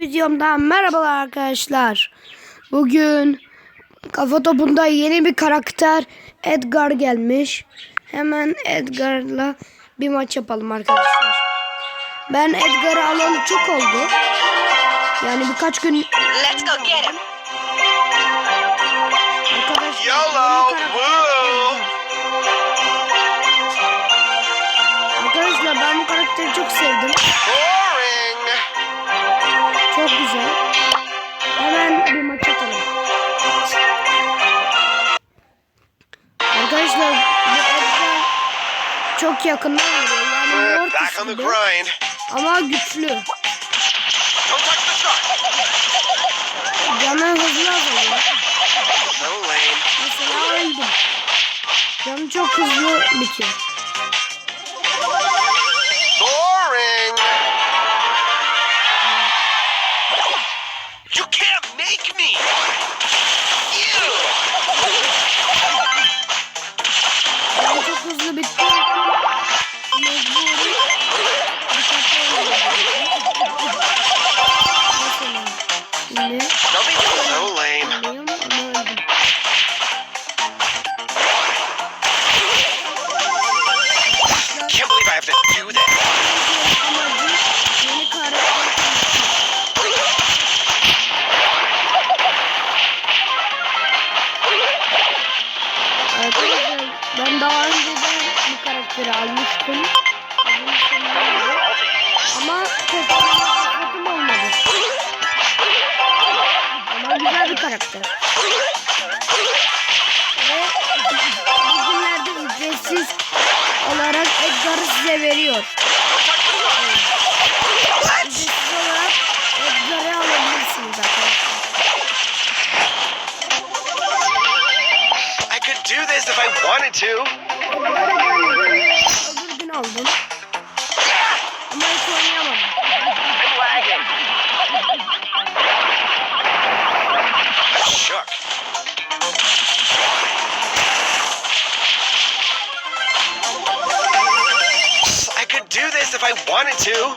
Videomdan merhabalar arkadaşlar. Bugün kafa topunda yeni bir karakter Edgar gelmiş. Hemen Edgar'la bir maç yapalım arkadaşlar. Ben Edgar'ı alalı çok oldu. Yani birkaç gün Let's go get him. arkadaşlar. YOLO. Arkadaşlar ben bu karakteri çok sevdim. Çok yakından vuruyor. Yani Mortis gibi ama güçlü. Canı hızlı azalıyor. Mesela öldüm. Canı çok hızlı bitiyor. Boring. You can't make me. Ew. Canı çok hızlı bitti. Karakteri almıştım. Ama fırsatım olmadı. Ama güzel bir karakter. Ve bugünlerde ücretsiz olarak Edgar'ı size veriyor. Ücretsiz olarak Edgar'ı alabilirsiniz arkadaşlar. I could do this if I wanted to. Gün aldım. Ama hiç oynayamadım. I could do this if I wanted to.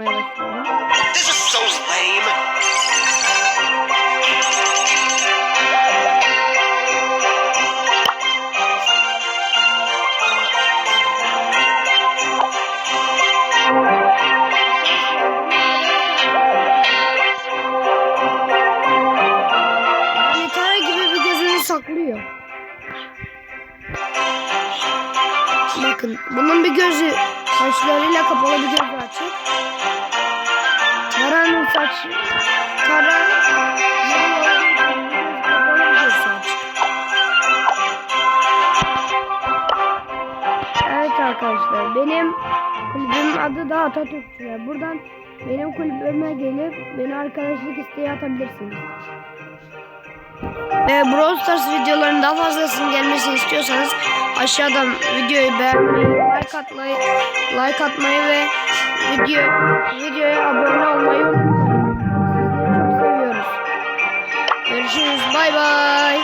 oynamaya başlıyorum. This is so lame. Yani Tara gibi bir gözünü saklıyor. Bakın bunun bir gözü saçlarıyla kapalı bir gözü açık. Saç gözü açık. Evet arkadaşlar benim kulübümün adı da Atatürkçüler. Buradan benim kulübüme gelip beni arkadaşlık isteği atabilirsiniz e, Brawl Stars videoların daha fazlasının gelmesini istiyorsanız aşağıdan videoyu beğenmeyi, like atmayı, like atmayı ve video, videoya abone olmayı unutmayın. Çok seviyoruz. Görüşürüz. Bay bay.